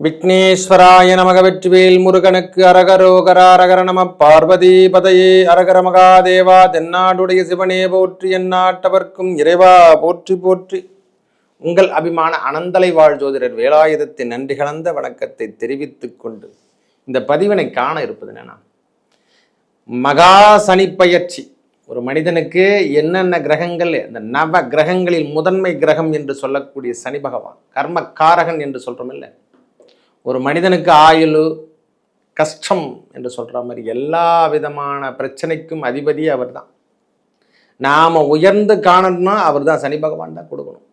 விக்னேஸ்வராய நமக வெற்றிவேல் முருகனுக்கு அரகரோகரா அரகர நம பார்வதி பதையே அரகர மகாதேவா தென்னாடுடைய சிவனே போற்றி எந்நாட்டவர்க்கும் இறைவா போற்றி போற்றி. உங்கள் அபிமான அனந்தலை வாழ் ஜோதிடர் வேலாயுதத்தின் நன்றி கலந்த வணக்கத்தை தெரிவித்துக் கொண்டு இந்த பதிவினை காண இருப்பது என்னன்னா மகா பயிற்சி. ஒரு மனிதனுக்கு என்னென்ன கிரகங்கள் இந்த நவ கிரகங்களில் முதன்மை கிரகம் என்று சொல்லக்கூடிய சனி பகவான் கர்ம காரகன் என்று சொல்றோம் இல்லை? ஒரு மனிதனுக்கு ஆயுள் கஷ்டம் என்று சொல்கிற மாதிரி எல்லா விதமான பிரச்சனைக்கும் அதிபதி அவர் தான் நாம் உயர்ந்து காணணும்னா அவர் தான் சனி பகவான் தான் கொடுக்கணும்.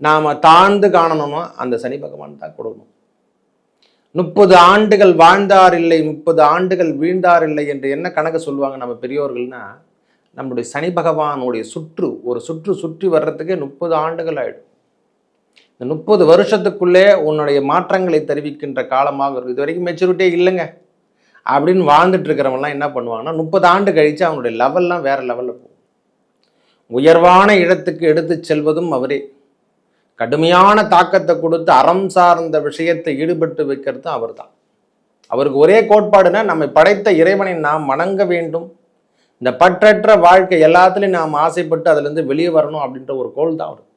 நாம் தாழ்ந்து காணணும்னா அந்த சனி பகவான் தான் கொடுக்கணும். முப்பது ஆண்டுகள் வாழ்ந்தார் இல்லை முப்பது ஆண்டுகள் வீழ்ந்தார் இல்லை என்று என்ன கணக்கு சொல்லுவாங்க நம்ம பெரியோர்கள்னா நம்முடைய சனி பகவானுடைய சுற்று ஒரு சுற்று சுற்றி வர்றதுக்கே முப்பது ஆண்டுகள் ஆகிடும் இந்த முப்பது வருஷத்துக்குள்ளே உன்னுடைய மாற்றங்களை தெரிவிக்கின்ற காலமாக இருக்கும் இது வரைக்கும் மெச்சூரிட்டியே இல்லைங்க. அப்படின்னு வாழ்ந்துட்டு இருக்கிறவங்கலாம் என்ன பண்ணுவாங்கன்னா முப்பது ஆண்டு கழித்து அவனுடைய லெவல்லாம் வேறு லெவலில் போகும். உயர்வான இடத்துக்கு எடுத்து செல்வதும் அவரே. கடுமையான தாக்கத்தை கொடுத்து அறம் சார்ந்த விஷயத்தை ஈடுபட்டு வைக்கிறதும் அவர் தான் அவருக்கு ஒரே கோட்பாடுனா நம்மை படைத்த இறைவனை நாம் வணங்க வேண்டும். இந்த பற்றற்ற வாழ்க்கை எல்லாத்துலேயும் நாம் ஆசைப்பட்டு அதுலேருந்து வெளியே வரணும் அப்படின்ற ஒரு கோல் தான் அவர்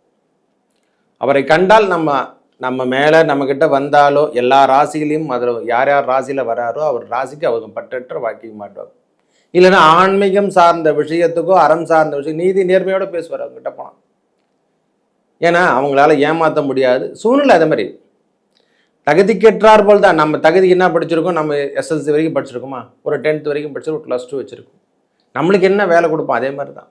அவரை கண்டால் நம்ம நம்ம மேலே நம்மக்கிட்ட வந்தாலோ எல்லா ராசிகளையும் அதில் யார் யார் ராசியில் வராரோ அவர் ராசிக்கு அவங்க பற்றற்ற வாக்கிக்க மாட்டோம் இல்லைன்னா ஆன்மீகம் சார்ந்த விஷயத்துக்கோ அறம் சார்ந்த விஷயம் நீதி நேர்மையோடு பேசுவார் அவங்ககிட்ட போனால் ஏன்னா அவங்களால ஏமாற்ற முடியாது. சூழ்நிலை அதே மாதிரி. தகுதிக்கேற்றார் போல் தான் நம்ம தகுதி என்ன படிச்சிருக்கோம்? நம்ம எஸ்எல்சி வரைக்கும் படிச்சிருக்கோமா? ஒரு டென்த் வரைக்கும் படிச்சிருக்கோம் ஒரு ப்ளஸ் டூ வச்சுருக்கோம். நம்மளுக்கு என்ன வேலை கொடுப்போம்? அதே மாதிரி தான்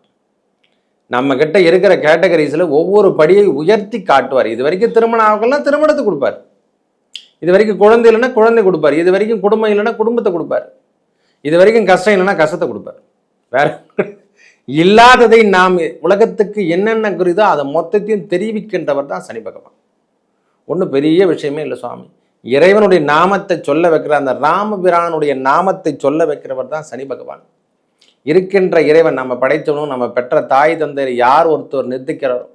நம்ம கிட்ட இருக்கிற கேட்டகரிஸில் ஒவ்வொரு படியை உயர்த்தி காட்டுவார். இது வரைக்கும் திருமணம் ஆகலாம் திருமணத்தை கொடுப்பார். இது வரைக்கும் குழந்தை இல்லைன்னா குழந்தை கொடுப்பார். இது வரைக்கும் குடும்பம் இல்லைன்னா குடும்பத்தை கொடுப்பார். இது வரைக்கும் கஷ்டம் இல்லைன்னா கஷ்டத்தை கொடுப்பார். வேற இல்லாததை நாம் உலகத்துக்கு என்னென்ன குறிதோ அதை மொத்தத்தையும் தெரிவிக்கின்றவர் தான் சனி பகவான். ஒன்றும் பெரிய விஷயமே இல்லை சுவாமி. இறைவனுடைய நாமத்தை சொல்ல வைக்கிற அந்த ராமபிரானுடைய நாமத்தை சொல்ல வைக்கிறவர் தான் சனி பகவான். இருக்கின்ற இறைவன் நம்ம படைத்தவனும் நம்ம பெற்ற தாய் தந்தையர் யார் ஒருத்தர் நிறுத்திக்கிறாரோ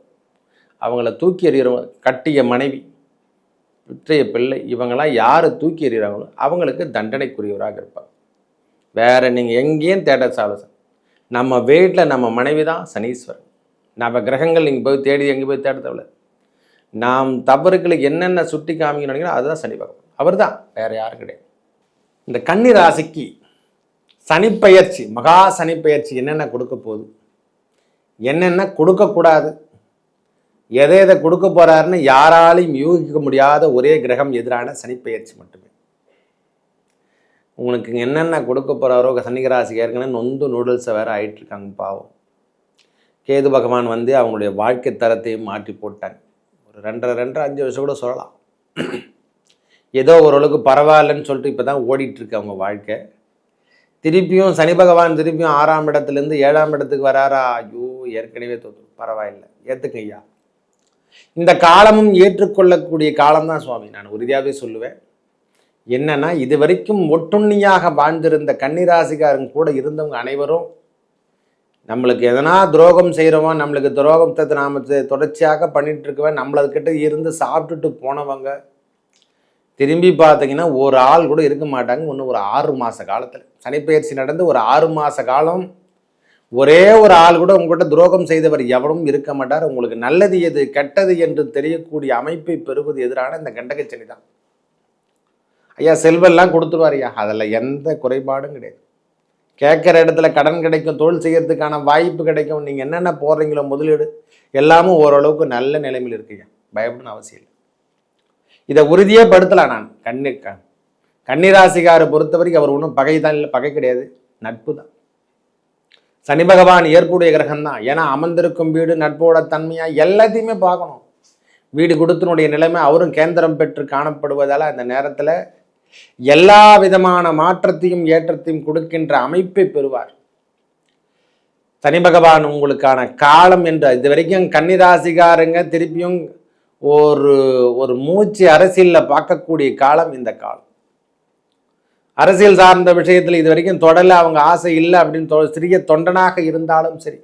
அவங்கள தூக்கி எறிகிறவங்க கட்டிய மனைவி விற்றைய பிள்ளை இவங்களாம் யார் தூக்கி எறிகிறாங்களோ அவங்களுக்கு தண்டனைக்குரியவராக இருப்பாங்க வேறு நீங்கள் எங்கேயும் தேட சாலசன் நம்ம வீட்டில் நம்ம மனைவி தான் சனீஸ்வரன். நம்ம கிரகங்கள் நீங்கள் போய் தேடி எங்கே போய் தேட தேவையில்ல. நாம் தவறுகளுக்கு என்னென்ன சுட்டி காமிக்கணும் நினைக்கிறோம் அதுதான் சனி பகவான். அவர் தான் வேறு யாரும் கிடையாது. இந்த கன்னி ராசிக்கு சனிப்பெயர்ச்சி மகா சனிப்பெயர்ச்சி என்னென்ன கொடுக்க போகுது? என்னென்ன கொடுக்கக்கூடாது எதை எதை கொடுக்க போகிறாருன்னு யாராலையும் யூகிக்க முடியாத ஒரே கிரகம் எதிரான சனிப்பெயர்ச்சி மட்டுமே. உங்களுக்கு என்னென்ன கொடுக்க போகிறாரோ சனிகராசி ஏற்கனவே நொந்து நூடுல்ஸை வேறு ஆகிட்டுருக்காங்க பாவம். கேது பகவான் வந்து அவங்களுடைய வாழ்க்கை தரத்தையும் மாற்றி போட்டாங்க ஒரு ரெண்டரை ரெண்டரை அஞ்சு வருஷம் கூட சொல்லலாம். ஏதோ ஓரளவுக்கு பரவாயில்லன்னு சொல்லிட்டு இப்போ தான் ஓடிட்டுருக்கு அவங்க வாழ்க்கை. திருப்பியும் சனி பகவான் திருப்பியும் ஆறாம் இடத்துலேருந்து ஏழாம் இடத்துக்கு வராரா? ஐயோ ஏற்கனவே தோத்து பரவாயில்லை. ஏற்றுக்கையா இந்த காலமும் ஏற்றுக்கொள்ளக்கூடிய காலம்தான் சுவாமி. நான் உறுதியாகவே சொல்லுவேன். என்னன்னா இது வரைக்கும் ஒட்டுண்ணியாக வாழ்ந்திருந்த கன்னிராசிக்காரங்க கூட இருந்தவங்க அனைவரும் நம்மளுக்கு எதனா துரோகம் செய்கிறவன் நம்மளுக்கு துரோகத்தை நாம் தொடர்ச்சியாக பண்ணிட்டு இருக்கவன் நம்மளதுக்கிட்ட இருந்து சாப்பிட்டுட்டு போனவங்க திரும்பி பார்த்தீங்கன்னா ஒரு ஆள் கூட இருக்க மாட்டாங்க. இன்னும் ஒரு ஆறு மாத காலத்தில். சனிப்பெயர்ச்சி நடந்து ஒரு ஆறு மாத காலம் ஒரே ஒரு ஆள் கூட உங்கள்கிட்ட துரோகம் செய்தவர் எவரும் இருக்க மாட்டார். உங்களுக்கு நல்லது எது கெட்டது என்று தெரியக்கூடிய அமைப்பை பெறுவது எதிரான இந்த கண்டகச்சனி தான். ஐயா செல்வெல்லாம் கொடுத்துருவார் ஐயா. அதில் எந்த குறைபாடும் கிடையாது. கேட்குற இடத்துல கடன் கிடைக்கும் தொழில் செய்கிறதுக்கான வாய்ப்பு கிடைக்கும். நீங்கள் என்னென்ன போடுறீங்களோ முதலீடு எல்லாமும் ஓரளவுக்கு நல்ல நிலைமையில் இருக்குங்க பயப்படணும் அவசியம் இல்லை. இதை உறுதியே படுத்தலாம் நான். கண்ணு கன்னிராசிக்காரை பொறுத்த வரைக்கும் அவர் ஒன்றும் பகை தான் இல்லை பகை கிடையாது. நட்பு தான். சனி பகவான் ஏற்புடைய கிரகம் தான் ஏன்னா அமர்ந்திருக்கும் வீடு நட்போட தன்மையாக எல்லாத்தையுமே பார்க்கணும். வீடு கொடுத்தனுடைய நிலைமை அவரும் கேந்திரம் பெற்று காணப்படுவதால் அந்த நேரத்தில் எல்லா விதமான மாற்றத்தையும் ஏற்றத்தையும் கொடுக்கின்ற அமைப்பை பெறுவார். சனி பகவான் உங்களுக்கான காலம் என்று இது வரைக்கும் கன்னிராசிகாரங்க திருப்பியும் ஒரு ஒரு மூச்சு அரசியலில் பார்க்கக்கூடிய காலம் இந்த காலம். அரசியல் சார்ந்த விஷயத்தில் இது வரைக்கும் தொடல அவங்க ஆசை இல்லை அப்படின்னு தொ- சிறிய தொண்டனாக இருந்தாலும் சரி.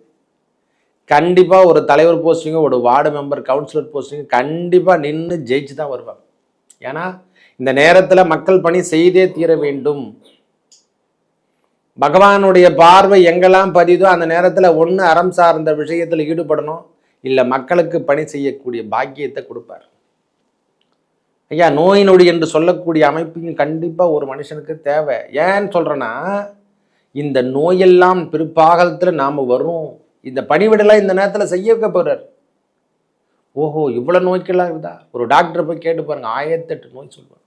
கண்டிப்பாக ஒரு தலைவர் போஸ்டிங்கும் ஒரு வார்டு மெம்பர் கவுன்சிலர் போஸ்டிங்கும் கண்டிப்பாக நின்று ஜெயிச்சு தான் வருவாங்க. ஏன்னா இந்த நேரத்தில் மக்கள் பணி செய்தே தீர வேண்டும். பகவானுடைய பார்வை எங்கெல்லாம் பதிதோ அந்த நேரத்தில் ஒன்று அறம் சார்ந்த விஷயத்தில் ஈடுபடணும். இல்லை மக்களுக்கு பணி செய்யக்கூடிய பாக்கியத்தை கொடுப்பார். ஐயா நோய் நொடி என்று சொல்லக்கூடிய அமைப்பையும் கண்டிப்பாக ஒரு மனுஷனுக்கு தேவை. ஏன்னு சொல்கிறேன்னா இந்த நோயெல்லாம் பிற்பாகத்தில் நாம் வரும் இந்த பணிவிடலாம் இந்த நேரத்தில் செய்ய வைக்க போகிறார் ஓஹோ இவ்வளோ நோய்க்கெல்லாம் இருக்குதா ஒரு டாக்டர் போய் கேட்டு பாருங்கள் ஆயிரத்தெட்டு நோய் சொல்லுவாங்க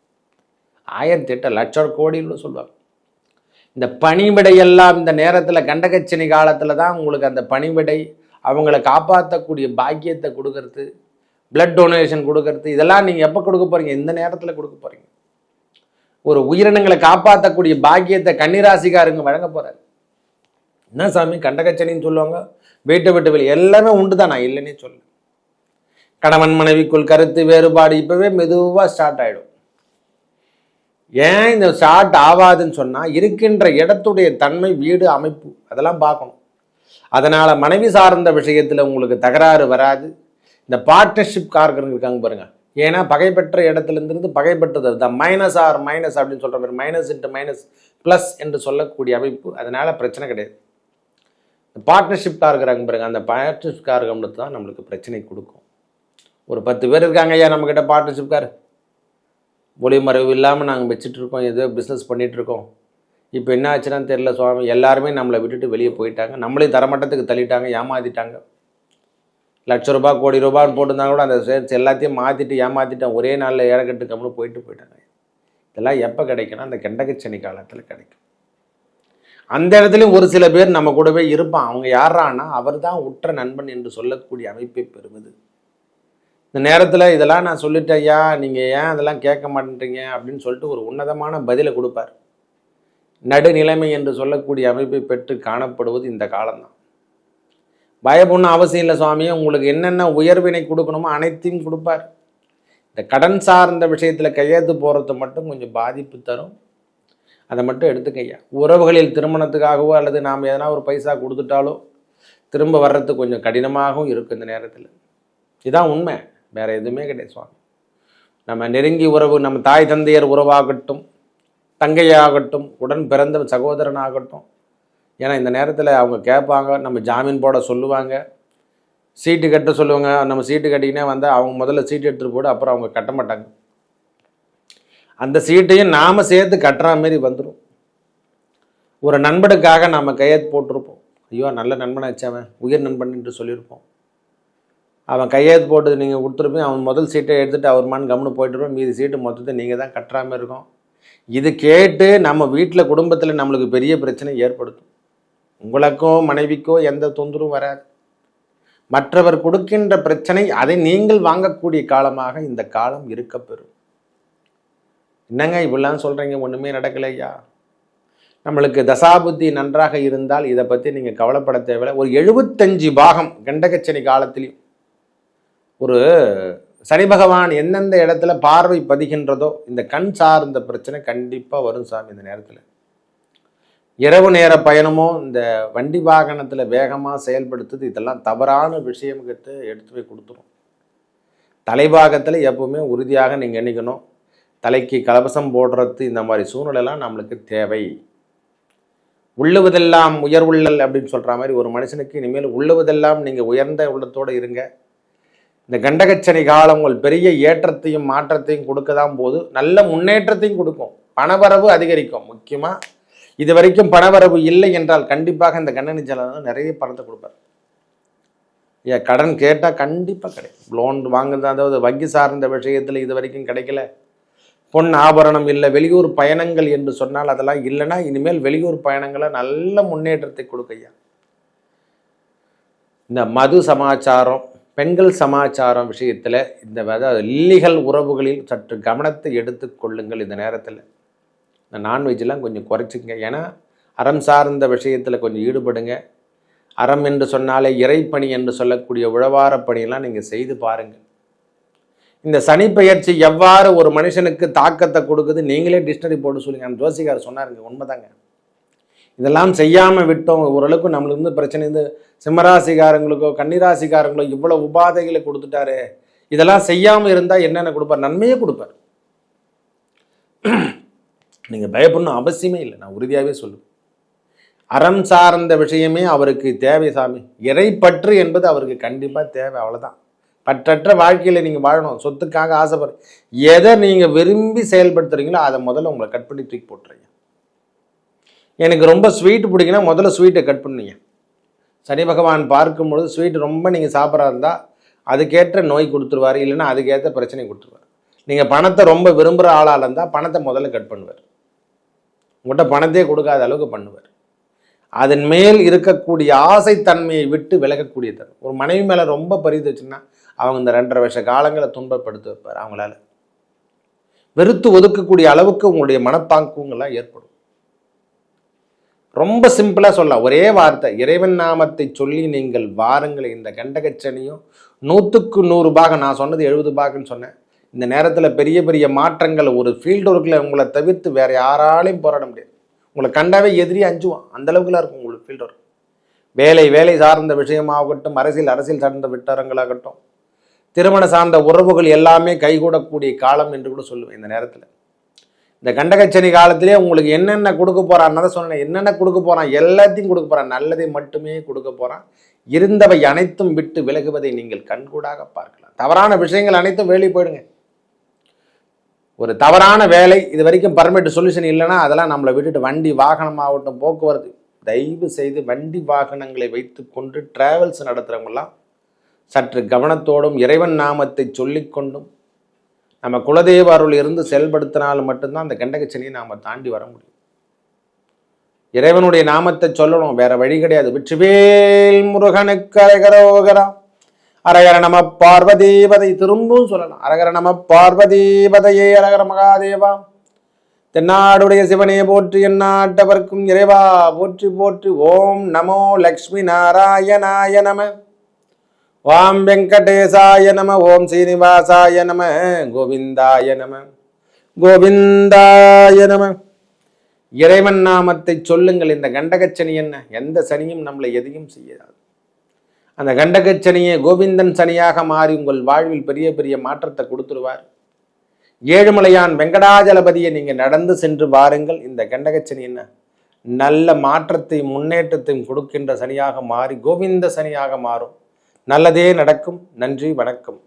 ஆயிரத்தெட்டு லட்சம் கோடின்னு சொல்லுவாங்க இந்த பணிவிடையெல்லாம் இந்த நேரத்தில் கண்டகச்சனி காலத்தில் தான் உங்களுக்கு அந்த பணிவிடை அவங்கள காப்பாற்றக்கூடிய பாக்கியத்தை கொடுக்கறது. பிளட் டொனேஷன் கொடுக்கறது இதெல்லாம் நீங்கள் எப்போ கொடுக்க போகிறீங்க இந்த நேரத்தில் கொடுக்க போகிறீங்க ஒரு உயிரினங்களை காப்பாற்றக்கூடிய பாக்கியத்தை கன்னிராசிக்காரங்க வழங்க போகிறாரு என்ன சாமி கண்டகச்சனின்னு சொல்லுவாங்க. வீட்டை விட்டு வெளியே எல்லாமே உண்டு தான் நான் இல்லைன்னே சொல்ல கணவன் மனைவிக்குள் கருத்து வேறுபாடு இப்போவே மெதுவாக ஸ்டார்ட் ஆகிடும் ஏன் இந்த ஸ்டார்ட் ஆகாதுன்னு சொன்னால் இருக்கின்ற இடத்துடைய தன்மை வீடு அமைப்பு அதெல்லாம் பார்க்கணும். அதனால் மனைவி சார்ந்த விஷயத்தில் உங்களுக்கு தகராறு வராது. இந்த பார்ட்னர்ஷிப் காரர்கள் இருக்காங்க பாருங்க. ஏன்னா பகைப்பற்ற இடத்துலேருந்து பகைப்பட்டது. த மைனஸ் ஆர் மைனஸ் அப்படின்னு சொல்கிற மாதிரி மைனஸ் இன்ட்டு மைனஸ் ப்ளஸ் என்று சொல்லக்கூடிய அமைப்பு. அதனால் பிரச்சனை கிடையாது. இந்த பார்ட்னர்ஷிப் காரங்கிறாங்க பாருங்க. அந்த பார்ட்னர்ஷிப் காரகம் தான் நம்மளுக்கு பிரச்சனை கொடுக்கும். ஒரு பத்து பேர் இருக்காங்க ஐயா நம்மக்கிட்ட பார்ட்னர்ஷிப் கார் ஒளிமறைவு இல்லாமல் நாங்கள் வச்சுட்டு இருக்கோம். ஏதோ பிஸ்னஸ் பண்ணிகிட்ருக்கோம் இருக்கோம். இப்போ என்ன ஆச்சுன்னா தெரில சுவாமி. எல்லாருமே நம்மளை விட்டுட்டு வெளியே போயிட்டாங்க. நம்மளையும் தரமட்டத்துக்கு தள்ளிட்டாங்க ஏமாத்திட்டாங்க. லட்ச ரூபா கோடி ரூபான்னு போட்டிருந்தாங்க கூட அந்த சேர்த்து எல்லாத்தையும் மாற்றிட்டு ஏமாற்றிட்டேன் ஒரே நாளில் ஏழக்கட்டு கம்முன்னு போயிட்டு போயிட்டாங்க. இதெல்லாம் எப்போ கிடைக்குன்னா அந்த கெண்டகச்சனி காலத்தில் கிடைக்கும். அந்த இடத்துலையும் ஒரு சில பேர் நம்ம கூடவே இருப்பான். அவங்க யாரானா அவர் தான் உற்ற நண்பன் என்று சொல்லக்கூடிய அமைப்பை பெறுவது. இந்த நேரத்தில் இதெல்லாம் நான் சொல்லிட்டேன் ஐயா நீங்கள் ஏன் அதெல்லாம் கேட்க மாட்டேன்றீங்க? அப்படின்னு சொல்லிட்டு ஒரு உன்னதமான பதிலை கொடுப்பார். நடுநிலைமை என்று சொல்லக்கூடிய அமைப்பை பெற்று காணப்படுவது இந்த காலம்தான். பயப்படணும் அவசியம் இல்லை சுவாமி. உங்களுக்கு என்னென்ன உயர்வினை கொடுக்கணுமோ அனைத்தையும் கொடுப்பார். இந்த கடன் சார்ந்த விஷயத்தில் கையெழுத்து போகிறது மட்டும் கொஞ்சம் பாதிப்பு தரும். அதை மட்டும் எடுத்துக்கையா உறவுகளில் திருமணத்துக்காகவோ அல்லது நாம் எதனா ஒரு பைசா கொடுத்துட்டாலோ திரும்ப வர்றது கொஞ்சம் கடினமாகவும் இருக்கும் இந்த நேரத்தில். இதுதான் உண்மை. வேறு எதுவுமே கிடையாது சுவாமி. நம்ம நெருங்கி உறவு நம்ம தாய் தந்தையர் உறவாகட்டும் தங்கையாகட்டும் உடன் பிறந்த சகோதரன் ஆகட்டும் ஏன்னா இந்த நேரத்தில் அவங்க கேட்பாங்க நம்ம ஜாமீன் போட சொல்லுவாங்க. சீட்டு கட்ட சொல்லுவாங்க. நம்ம சீட்டு கட்டிங்கன்னா வந்தால் அவங்க முதல்ல சீட்டு எடுத்துகிட்டு போட அப்புறம் அவங்க கட்ட மாட்டாங்க. அந்த சீட்டையும் நாம் சேர்த்து கட்டுற மாரி வந்துடும் ஒரு நண்பனுக்காக நம்ம கையெழுத்து போட்டிருப்போம். ஐயோ நல்ல நண்பனை வச்சவன் உயிர் நண்பன் என்று சொல்லியிருப்போம். அவன் கையெழுத்து போட்டு நீங்கள் கொடுத்துருப்பீங்க. அவன் முதல் சீட்டை எடுத்துகிட்டு அவர் மான் கம்னு போயிட்டுருப்போம் மீதி சீட்டு மொத்தத்தை நீங்கள் தான் கட்டுறாமல் இருக்கும். இது கேட்டு நம்ம வீட்டில் குடும்பத்தில் நம்மளுக்கு பெரிய பிரச்சனை ஏற்படுத்தும். உங்களுக்கோ மனைவிக்கோ எந்த தொந்தரவும் வராது. மற்றவர் கொடுக்கின்ற பிரச்சனை அதை நீங்கள் வாங்கக்கூடிய காலமாக இந்த காலம் இருக்கப்பெறும். என்னங்க இப்படிலாம் சொல்கிறீங்க ஒன்றுமே நடக்கலையா? நம்மளுக்கு தசாபுத்தி நன்றாக இருந்தால் இதை பற்றி நீங்கள் கவலைப்பட தேவையில்லை. ஒரு எழுபத்தஞ்சு பாகம் கண்டகச்சனி காலத்திலையும் ஒரு சனி பகவான் எந்தெந்த இடத்துல பார்வை பதிகின்றதோ இந்த கண் சார்ந்த பிரச்சனை கண்டிப்பாக வரும் சாமி இந்த நேரத்தில். இரவு நேர பயணமோ இந்த வண்டி வாகனத்தில் வேகமாக செயல்படுத்துது இதெல்லாம் தவறான விஷயம்கிட்ட எடுத்து போய் கொடுத்துரும். தலைபாகத்தில் எப்பவுமே உறுதியாக நீங்கள் எண்ணிக்கணும். தலைக்கு கலவசம் போடுறது இந்த மாதிரி சூழ்நிலைலாம் நம்மளுக்கு தேவை. உள்ளுவதெல்லாம் உயர்வுள்ளல் அப்படின்னு சொல்கிற மாதிரி ஒரு மனுஷனுக்கு இனிமேல் உள்ளுவதெல்லாம் நீங்கள் உயர்ந்த உள்ளத்தோடு இருங்க. இந்த கண்டகச்சனி காலம் உங்கள் பெரிய ஏற்றத்தையும் மாற்றத்தையும் கொடுக்க தான் போது நல்ல முன்னேற்றத்தையும் கொடுக்கும். பணவரவு அதிகரிக்கும் முக்கியமாக இது வரைக்கும் பணவரவு இல்லை என்றால் கண்டிப்பாக இந்த கண்ணனி ஜலம் நிறைய பணத்தை கொடுப்பார். ஏன் கடன் கேட்டால் கண்டிப்பாக கிடைக்கும். லோன் வாங்குறது அதாவது வங்கி சார்ந்த விஷயத்தில் இது வரைக்கும் கிடைக்கல. பொன் ஆபரணம் இல்லை வெளியூர் பயணங்கள் என்று சொன்னால் அதெல்லாம் இல்லைன்னா இனிமேல் வெளியூர் பயணங்களை நல்ல முன்னேற்றத்தை கொடுக்கையா இந்த மது சமாச்சாரம் பெண்கள் சமாச்சாரம் விஷயத்தில் இந்த அதாவது இல்லீகல் உறவுகளில் சற்று கவனத்தை எடுத்துக்கொள்ளுங்கள் இந்த நேரத்தில். இந்த நான்வெஜ்லாம் கொஞ்சம் குறைச்சிக்கங்க. ஏன்னா அறம் சார்ந்த விஷயத்தில் கொஞ்சம் ஈடுபடுங்க. அறம் என்று சொன்னாலே இறைப்பணி என்று சொல்லக்கூடிய உழவார பணியெல்லாம் நீங்கள் செய்து பாருங்கள். இந்த சனி பயிற்சி எவ்வாறு ஒரு மனுஷனுக்கு தாக்கத்தை கொடுக்குது நீங்களே டிக்ஷனரி போட்டு சொல்லுங்க. அந்த ஜோசிகார் சொன்னாருங்க உண்மைதாங்க. இதெல்லாம் செய்யாமல் விட்டோம் ஓரளவுக்கு நம்மளுக்கு வந்து பிரச்சனை இருந்து சிம்மராசிக்காரங்களுக்கோ கன்னிராசிகாரங்களோ இவ்வளோ உபாதைகளை கொடுத்துட்டாரு. இதெல்லாம் செய்யாமல் இருந்தால் என்னென்ன கொடுப்பார்? நன்மையே கொடுப்பார். நீங்கள் பயப்படணும் அவசியமே இல்லை. நான் உறுதியாகவே சொல்லுவேன். அறம் சார்ந்த விஷயமே அவருக்கு தேவை சாமி. இறைப்பற்று என்பது அவருக்கு கண்டிப்பாக தேவை அவ்வளோதான் பற்றற்ற வாழ்க்கையில் நீங்கள் வாழணும். சொத்துக்காக ஆசைப்படு எதை நீங்கள் விரும்பி செயல்படுத்துறீங்களோ அதை முதல்ல உங்களை கட் பண்ணி தூக்கி போட்டுறீங்க எனக்கு ரொம்ப ஸ்வீட் பிடிக்குன்னா முதல்ல ஸ்வீட்டை கட் பண்ணுங்க. சனி பகவான் பார்க்கும்பொழுது ஸ்வீட் ரொம்ப நீங்கள் சாப்பிட்றா இருந்தால் அதுக்கேற்ற நோய் கொடுத்துருவார் இல்லைன்னா அதுக்கேற்ற பிரச்சனை கொடுத்துருவார். நீங்கள் பணத்தை ரொம்ப விரும்புகிற ஆளாக இருந்தால் பணத்தை முதல்ல கட் பண்ணுவார். உங்கள்கிட்ட பணத்தையே கொடுக்காத அளவுக்கு பண்ணுவார். அதன் மேல் இருக்கக்கூடிய ஆசைத்தன்மையை விட்டு விலகக்கூடிய தன்மை ஒரு மனைவி மேலே ரொம்ப பரிந்து அவங்க இந்த ரெண்டரை வருஷ காலங்களை துன்பப்படுத்தி வைப்பார் அவங்களால. வெறுத்து ஒதுக்கக்கூடிய அளவுக்கு உங்களுடைய மனப்பாங்குங்கள்லாம் ஏற்படும். ரொம்ப சிம்பிளாக சொல்லலாம். ஒரே வார்த்தை இறைவன் நாமத்தை சொல்லி நீங்கள் வாருங்கள். இந்த கண்டகச்சனியும் நூற்றுக்கு நூறு பாகம் நான் சொன்னது எழுபது பாகன்னு சொன்னேன். இந்த நேரத்தில் பெரிய பெரிய மாற்றங்கள் ஒரு ஃபீல்டு ஒர்க்கில் உங்களை தவிர்த்து வேறு யாராலையும் போராட முடியாது. உங்களை கண்டாவே எதிரி அஞ்சுவான். அந்த அளவுக்குலாம் இருக்கும் உங்களுக்கு ஃபீல்டு ஒர்க் வேலை வேலை சார்ந்த விஷயமாகட்டும் அரசியல் அரசியல் சார்ந்த விட்டாரங்களாகட்டும் திருமண சார்ந்த உறவுகள் எல்லாமே கைகூடக்கூடிய காலம் என்று கூட சொல்லுவேன் இந்த நேரத்தில். இந்த கண்டகச்சனி காலத்திலே உங்களுக்கு என்னென்ன கொடுக்க போகிறான்னு தான் சொன்னேன் என்னென்ன கொடுக்க போகிறான் எல்லாத்தையும் கொடுக்க போகிறான் நல்லதை மட்டுமே கொடுக்க போகிறான் இருந்தவை அனைத்தும் விட்டு விலகுவதை நீங்கள் கண்கூடாக பார்க்கலாம். தவறான விஷயங்கள் அனைத்தும் வேலி போயிடுங்க. ஒரு தவறான வேலை இது வரைக்கும் பர்மிட் சொல்யூஷன் இல்லைன்னா அதெல்லாம் நம்மளை விட்டுட்டு வண்டி வாகனமாகட்டும் போக்குவரத்து தயவு செய்து வண்டி வாகனங்களை வைத்து கொண்டு டிராவல்ஸ் நடத்துகிறவங்களாம் சற்று கவனத்தோடும் இறைவன் நாமத்தை சொல்லிக்கொண்டும் நம்ம குலதெய்வ அருள் இருந்து செயல்படுத்தினால் மட்டும்தான் அந்த கண்டகச்சனியை நாம் தாண்டி வர முடியும். இறைவனுடைய நாமத்தை சொல்லணும் வேற வழி கிடையாது. வெற்றிவேல் முருகனுக்கு அரகரோகரா அரகர நம பார்வதீபதை திரும்பவும் சொல்லலாம். அரகர நம பார்வதீபதையே அரகர மகாதேவா. தென்னாடுடைய சிவனே போற்றி எந்நாட்டவர்க்கும் இறைவா. போற்றி போற்றி ஓம் நமோ லக்ஷ்மி நாராயணாய நம. ஓம் வெங்கடேசாய நம ஓம் சீனிவாசாய நம கோவிந்தாய நம. கோவிந்தாய நம. இறைவன் நாமத்தை சொல்லுங்கள். இந்த கண்டகச்சனி என்ன? எந்த சனியும் நம்மளை எதையும் செய்யாது. அந்த கண்டகச்சனியை கோவிந்தன் சனியாக மாறி உங்கள் வாழ்வில் பெரிய பெரிய மாற்றத்தை கொடுத்துருவார் ஏழுமலையான் வெங்கடாஜலபதியை நீங்கள் நடந்து சென்று வாருங்கள். இந்த கண்டகச்சனி என்ன? நல்ல மாற்றத்தையும் முன்னேற்றத்தையும் கொடுக்கின்ற சனியாக மாறி கோவிந்த சனியாக மாறும். நல்லதே நடக்கும். நன்றி வணக்கம்.